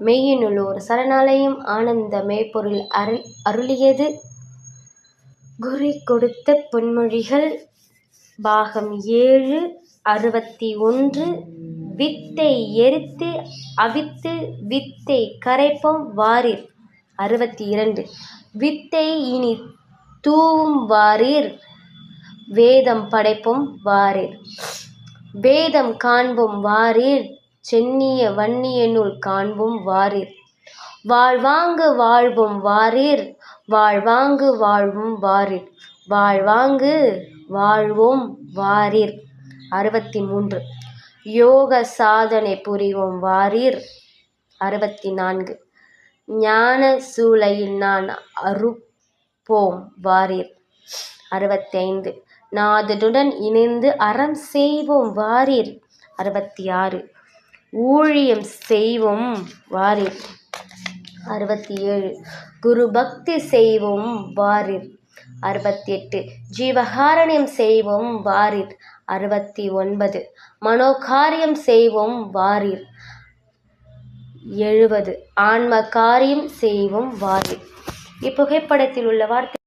மெய்யினுள்ளோர் சரணாலயம் ஆனந்த மெய்ப்பொருள் அருள் அருளியது. குறி கொடுத்த பொன்மொழிகள் பாகம் ஏழு அறுபத்தி ஒன்று. வித்தை எரித்து அவித்து வித்தை கரைப்போம் வாரீர். அறுபத்தி இரண்டு. வித்தை இனி தூவும் வாரீர். வேதம் படைப்போம் வாரீர். வேதம் காண்போம் வாரீர். சென்னிய வன்னிய நூல் காண்போம் வாரீர். வாழ்வாங்கு வாழ்வோம் வாரீர் வாழ்வாங்கு வாழ்வோம் வாரீர். வாழ்வாங்கு வாழ்வோம் வாரீர். அறுபத்தி மூன்று யோக சாதனை புரிவோம் வாரீர். அறுபத்தி நான்கு ஞான சூளையில் நான் அறுப்போம் வாரீர். அறுபத்தைந்து. நாதனுடன் இணைந்து அறம் செய்வோம் வாரீர். அறுபத்தி ஆறு ஊழியம் செய்வோம். வாரீர். அறுபத்தி ஏழு குரு பக்தி செய்வோம். வாரீர். அறுபத்தி எட்டு ஜீவகாரணியம் செய்வோம். வாரீர். அறுபத்தி ஒன்பது மனோகாரியம் செய்வோம். வாரீர். எழுபது. ஆன்ம காரியம் செய்வோம். வாரீர். இப்புகைப்படத்தில் உள்ள வார்த்தை